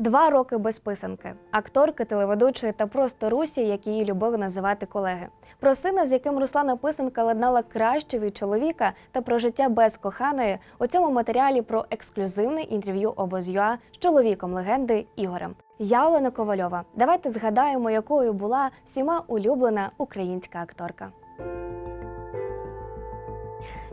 Два роки без писанки, акторки, телеведучої та просто Русі, як її любили називати колеги. Про сина, з яким Руслана Писанка ладнала краще від чоловіка, та про життя без коханої у цьому матеріалі про ексклюзивне інтерв'ю обоз.ЮА з чоловіком легенди Ігорем. Я Олена Ковальова. Давайте згадаємо, якою була всіма улюблена українська акторка.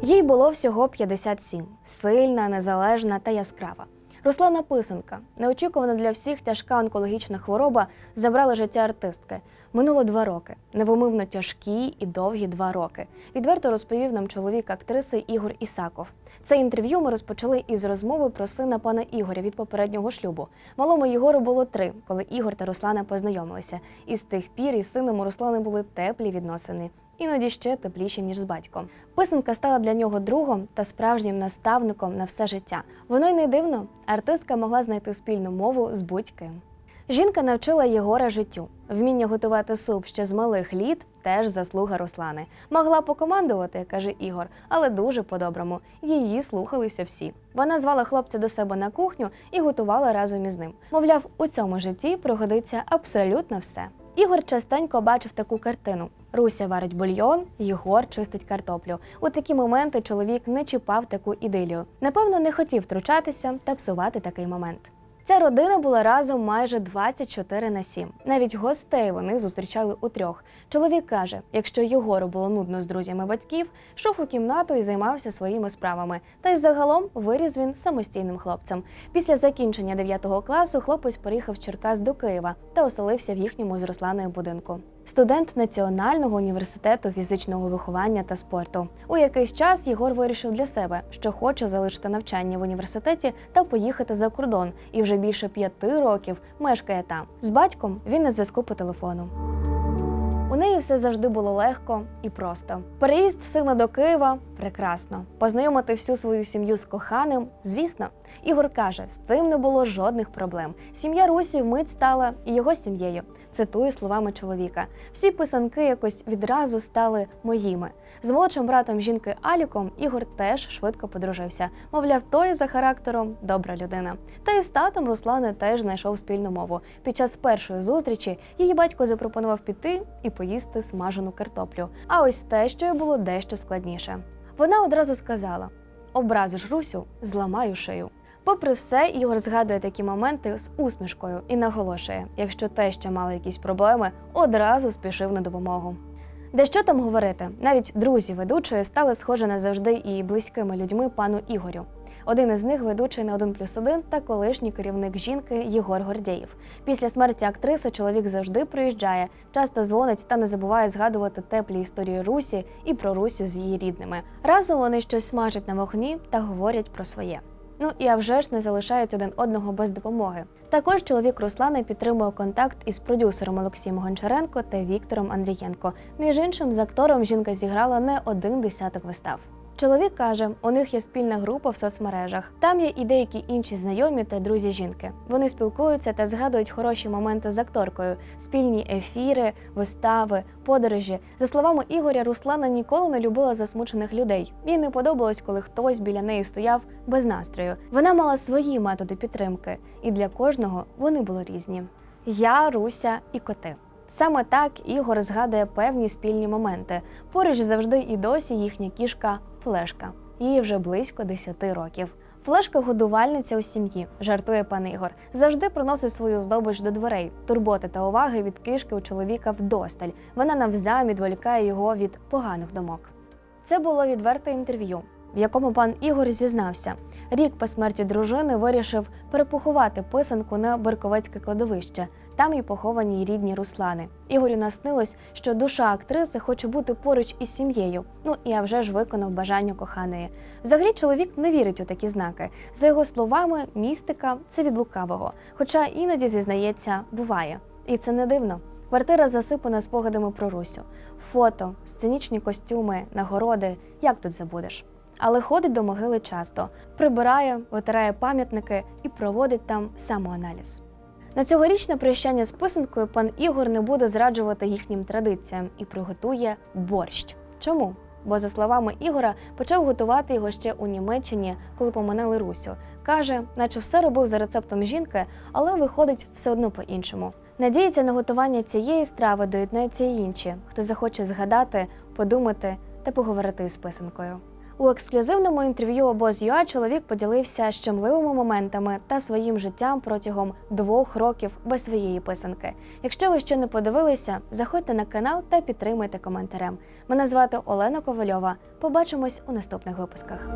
Їй було всього 57. сильна, незалежна та яскрава. Руслана Писанка, неочікувана для всіх тяжка онкологічна хвороба, забрала життя артистки. Минуло два роки. Невимивно тяжкі і довгі два роки. Відверто розповів нам чоловік актриси Ігор Ісаков. Це інтерв'ю ми розпочали із розмови про сина пана Ігоря від попереднього шлюбу. Малому Єгору було три, коли Ігор та Руслана познайомилися. І з тих пір із сином у Руслани були теплі відносини. Іноді ще тепліші, ніж з батьком. Писанка стала для нього другом та справжнім наставником на все життя. Воно й не дивно. Артистка могла знайти спільну мову з будь-ким. Жінка навчила Єгора життю. Вміння готувати суп ще з малих літ теж заслуга Руслани. Могла покомандувати, каже Ігор, але дуже по-доброму. Її слухалися всі. Вона звала хлопця до себе на кухню і готувала разом із ним. Мовляв, у цьому житті пригодиться абсолютно все. Ігор частенько бачив таку картину: Руся варить бульйон, Єгор чистить картоплю. У такі моменти чоловік не чіпав таку ідилію. Напевно, не хотів втручатися та псувати такий момент. Ця родина була разом майже 24 на 7. Навіть гостей вони зустрічали у трьох. Чоловік каже, якщо Єгору було нудно з друзями батьків, йшов у кімнату і займався своїми справами. Та й загалом виріс він самостійним хлопцем. Після закінчення 9 класу хлопець переїхав Черкас до Києва та оселився в їхньому з Русланою будинку. Студент Національного університету фізичного виховання та спорту. У якийсь час Єгор вирішив для себе, що хоче залишити навчання в університеті та поїхати за кордон, і вже більше п'яти років мешкає там. З батьком він на зв'язку по телефону. У неї все завжди було легко і просто. Переїзд сина до Києва прекрасно. Познайомити всю свою сім'ю з коханим, звісно. Ігор каже, з цим не було жодних проблем. Сім'я Русі вмить стала і його сім'єю. Цитую словами чоловіка. Всі писанки якось відразу стали моїми. З молодшим братом жінки Аліком Ігор теж швидко подружився. Мовляв, той за характером добра людина. Та і з татом Руслани теж знайшов спільну мову. Під час першої зустрічі її батько запропонував піти і поїсти смажену картоплю. А ось те, що й було дещо складніше. Вона одразу сказала: образиш Русю, зламаю шию. Попри все, Ігор згадує такі моменти з усмішкою і наголошує, якщо те, ще мали якісь проблеми, одразу спішив на допомогу. Де що там говорити, навіть друзі ведучої стали схожі назавжди і близькими людьми пану Ігорю. Один із них ведучий на 1 плюс 1 та колишній керівник жінки Єгор Гордєєв. Після смерті актриси чоловік завжди приїжджає, часто дзвонить та не забуває згадувати теплі історії Русі і про Русю з її рідними. Разом вони щось смажать на вогні та говорять про своє. Ну і а вже ж не залишають один одного без допомоги. Також чоловік Руслани підтримує контакт із продюсером Олексієм Гончаренко та Віктором Андрієнко. Між іншим, з актором жінка зіграла не один десяток вистав. Чоловік каже, у них є спільна група в соцмережах. Там є і деякі інші знайомі та друзі жінки. Вони спілкуються та згадують хороші моменти з акторкою, спільні ефіри, вистави, подорожі. За словами Ігоря, Руслана ніколи не любила засмучених людей. Їй не подобалось, коли хтось біля неї стояв без настрою. Вона мала свої методи підтримки, і для кожного вони були різні. Я, Руся і коти. Саме так Ігор згадує певні спільні моменти. Поруч завжди і досі їхня кішка Флешка. Їй вже близько 10 років. Флешка годувальниця у сім'ї, жартує пан Ігор. Завжди приносить свою здобич до дверей. Турботи та уваги від кишки у чоловіка вдосталь. Вона навзам відволікає його від поганих думок. Це було відверте інтерв'ю, в якому пан Ігор зізнався. Рік по смерті дружини вирішив перепоховати писанку на Берковецьке кладовище. Там і поховані рідні Руслани. Ігорю наснилось, що душа актриси хоче бути поруч із сім'єю. Ну і а вже ж виконав бажання коханої. Взагалі, чоловік не вірить у такі знаки. За його словами, містика це від лукавого. Хоча іноді зізнається, буває. І це не дивно. Квартира засипана спогадами про Русю. Фото, сценічні костюми, нагороди. Як тут забудеш? Але ходить до могили часто, прибирає, витирає пам'ятники і проводить там самоаналіз. На цьогорічне прощання з писанкою пан Ігор не буде зраджувати їхнім традиціям і приготує борщ. Чому? Бо, за словами Ігора, почав готувати його ще у Німеччині, коли поминали Русю. Каже, наче все робив за рецептом жінки, але виходить все одно по-іншому. Надіється на готування цієї страви доєднаються й інші, хто захоче згадати, подумати та поговорити із писанкою. У ексклюзивному інтерв'ю обоз.ua чоловік поділився щемливими моментами та своїм життям протягом двох років без своєї писанки. Якщо ви ще не подивилися, заходьте на канал та підтримайте коментарем. Мене звати Олена Ковальова. Побачимось у наступних випусках.